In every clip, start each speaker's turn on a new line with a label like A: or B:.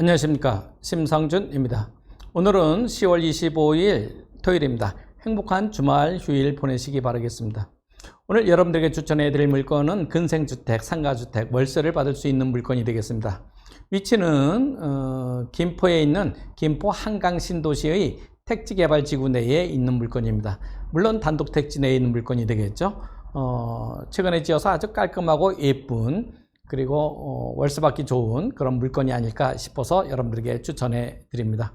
A: 안녕하십니까 심상준입니다. 오늘은 10월 25일 토요일입니다. 행복한 주말 휴일 보내시기 바라겠습니다. 오늘 여러분들에게 추천해 드릴 물건은 근생주택, 상가주택, 월세를 받을 수 있는 물건이 되겠습니다. 위치는 어, 김포에 있는 김포 한강신도시의 택지개발지구 내에 있는 물건입니다. 물론 단독 택지 내에 있는 물건이 되겠죠. 어, 최근에 지어서 아주 깔끔하고 예쁜 그리고 어, 월세 받기 좋은 그런 물건이 아닐까 싶어서 여러분들에게 추천해 드립니다.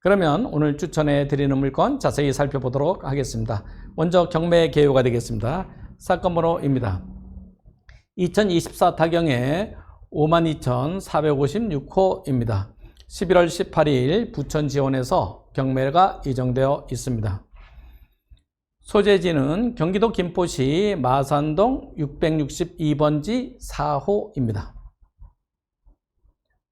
A: 그러면 오늘 추천해 드리는 물건 자세히 살펴보도록 하겠습니다. 먼저 경매 개요가 되겠습니다. 사건 번호입니다. 2024 타경에 52,456호입니다. 11월 18일 부천 지원에서 경매가 예정되어 있습니다. 소재지는 경기도 김포시 마산동 662번지 4호입니다.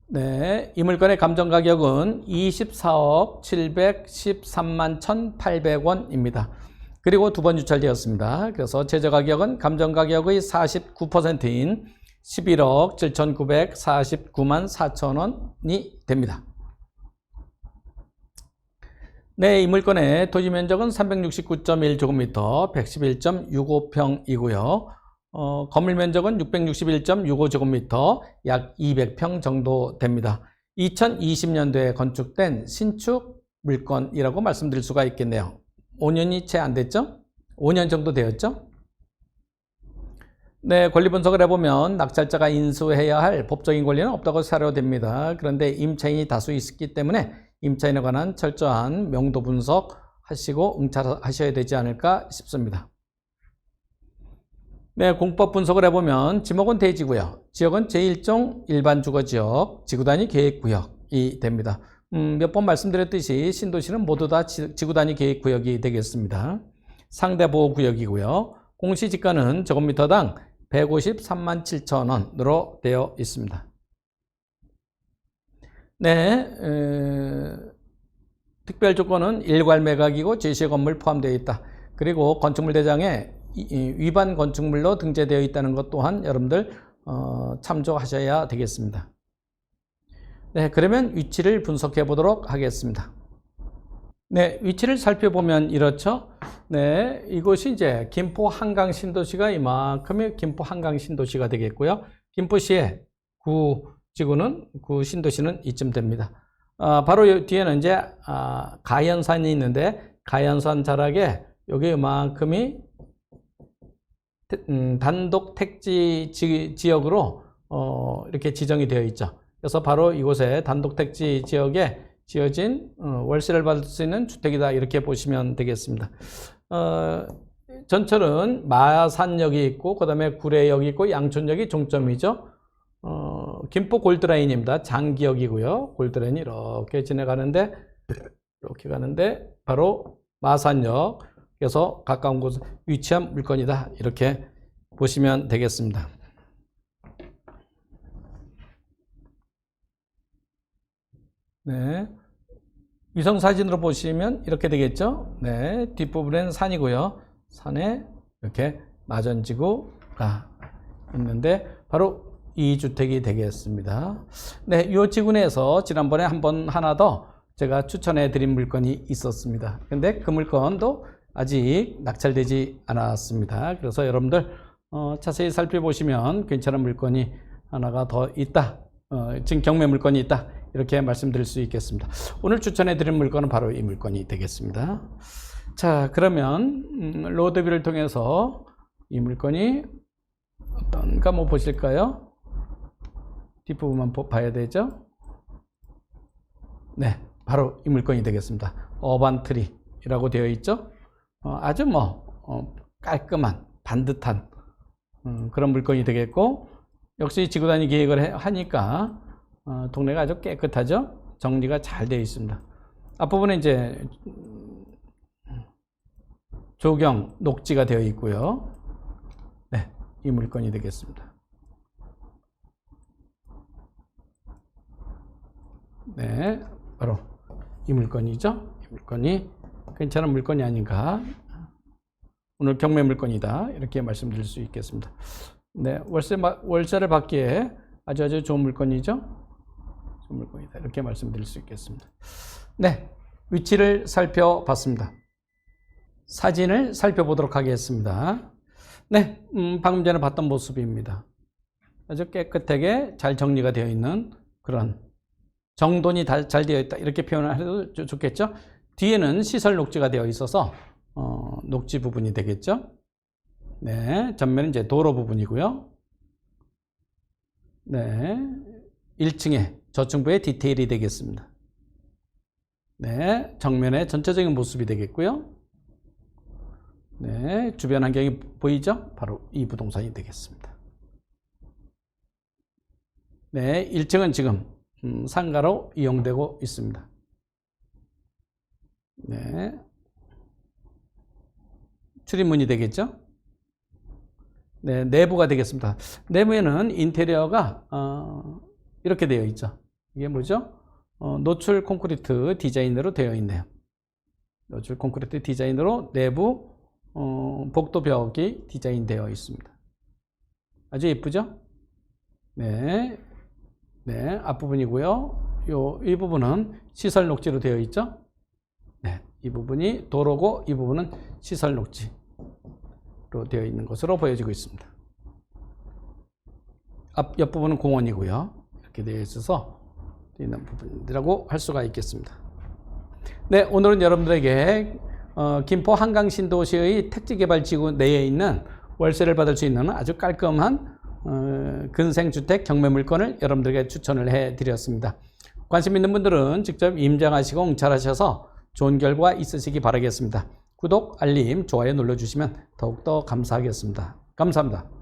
A: 네, 이 물건의 감정 가격은 24억 713만 1,800원입니다. 그리고 두 번 유찰되었습니다. 그래서 제조 가격은 감정 가격의 49%인 11억 7,949만 4천 원이 됩니다. 네, 이 물건의 토지 면적은 369.1제곱미터, 111.65평이고요. 어, 건물 면적은 661.65제곱미터, 약 200평 정도 됩니다. 2020년도에 건축된 신축 물건이라고 말씀드릴 수가 있겠네요. 5년이 채 안 됐죠? 5년 정도 되었죠? 네, 권리 분석을 해보면 낙찰자가 인수해야 할 법적인 권리는 없다고 사료됩니다. 그런데 임차인이 다수 있기 때문에 임차인에 관한 철저한 명도 분석 하시고 응찰하셔야 되지 않을까 싶습니다. 네, 공법 분석을 해보면 지목은 대지구역, 지역은 제1종 일반 주거지역, 지구단위 계획구역이 됩니다. 음, 몇 번 말씀드렸듯이 신도시는 모두 다 지구단위 계획구역이 되겠습니다. 상대보호구역이고요. 공시지가는 제곱미터당 153만 7천 원으로 되어 있습니다. 네, 에, 특별 조건은 일괄 매각이고 제시 건물 포함되어 있다. 그리고 건축물 대장에 위반 건축물로 등재되어 있다는 것 또한 여러분들 어, 참조하셔야 되겠습니다. 네, 그러면 위치를 분석해 보도록 하겠습니다. 네, 위치를 살펴보면 이렇죠. 네, 이곳이 이제 김포 한강 신도시가 이만큼의 김포 한강 신도시가 되겠고요. 김포시의 구 지구는 구 신도시는 이쯤 됩니다. 아, 바로 뒤에는 이제 아, 가연산이 있는데 가연산 자락에 여기 이만큼이 음, 단독 택지 지, 역으로 어, 이렇게 지정이 되어 있죠. 그래서 바로 이곳에 단독 택지 지역에 지어진 어, 월세를 받을 수 있는 주택이다 이렇게 보시면 되겠습니다. 어, 전철은 마산역이 있고 그다음에 구례역이 있고 양촌역이 종점이죠. 어, 김포 골드라인입니다. 장기역이고요. 골드라인이 이렇게 지나가는데 이렇게 가는데 바로 마산역에서 가까운 곳에 위치한 물건이다. 이렇게 보시면 되겠습니다. 네. 위성 사진으로 보시면 이렇게 되겠죠? 네. 뒷부분엔 산이고요. 산에 이렇게 마전지구가 있는데 바로 이 주택이 되겠습니다. 네, 이 지구 내에서 지난번에 한 번 하나 더 제가 추천해 드린 물건이 있었습니다. 근데 그 물건도 아직 낙찰되지 않았습니다. 그래서 여러분들 어, 자세히 살펴보시면 괜찮은 물건이 하나가 더 있다. 어, 지금 경매 물건이 있다. 이렇게 말씀드릴 수 있겠습니다. 오늘 추천해 드린 물건은 바로 이 물건이 되겠습니다. 자, 그러면 음, 로드뷰를 통해서 이 물건이 어떤가 뭐 보실까요? 뒷부분만 봐야 되죠? 네, 바로 이 물건이 되겠습니다. 어반트리라고 되어 있죠? 어, 아주 뭐 어, 깔끔한 반듯한 음, 그런 물건이 되겠고 역시 지구단위 계획을 하니까 어, 동네가 아주 깨끗하죠? 정리가 잘 되어 있습니다. 앞부분에 이제 조경, 녹지가 되어 있고요. 네, 이 물건이 되겠습니다. 네, 바로 이 물건이죠. 이 물건이 괜찮은 물건이 아닌가. 오늘 경매 물건이다. 이렇게 말씀드릴 수 있겠습니다. 네, 월세, 월세를 받기에 아주 아주 좋은 물건이죠. 물건이다. 이렇게 말씀드릴 수 있겠습니다. 네, 위치를 살펴봤습니다. 사진을 살펴보도록 하겠습니다. 네, 음, 방금 전에 봤던 모습입니다. 아주 깨끗하게 잘 정리가 되어 있는 그런 정돈이 다- 잘 되어 있다 이렇게 표현을 해도 좋- 좋겠죠. 뒤에는 시설 녹지가 되어 있어서 어, 녹지 부분이 되겠죠. 네, 전면은 이제 도로 부분이고요. 네, 1층에 저층부의 디테일이 되겠습니다. 네, 정면의 전체적인 모습이 되겠고요. 네, 주변 환경이 보이죠? 바로 이 부동산이 되겠습니다. 네, 1층은 지금 음, 상가로 이용되고 있습니다. 네, 출입문이 되겠죠? 네, 내부가 되겠습니다. 내부에는 인테리어가 어, 이렇게 되어 있죠. 이게 뭐죠? 어, 노출 콘크리트 디자인으로 되어 있네요. 노출 콘크리트 디자인으로 내부 어, 복도 벽이 디자인되어 있습니다. 아주 예쁘죠? 네, 네 앞부분이고요. 요 이 부분은 시설 녹지로 되어 있죠. 네, 이 부분이 도로고 이 부분은 시설 녹지로 되어 있는 것으로 보여지고 있습니다. 앞 옆부분은 공원이고요. 이렇게 되어 있어서 있는 부분이라고 할 수가 있겠습니다. 네, 오늘은 여러분들에게 어, 김포 한강신도시의 택지개발지구 내에 있는 월세를 받을 수 있는 아주 깔끔한 어, 근생주택 경매물건을 여러분들에게 추천을 해드렸습니다. 관심 있는 분들은 직접 임장하시고 응찰하셔서 좋은 결과 있으시기 바라겠습니다. 구독, 알림, 좋아요 눌러주시면 더욱더 감사하겠습니다. 감사합니다.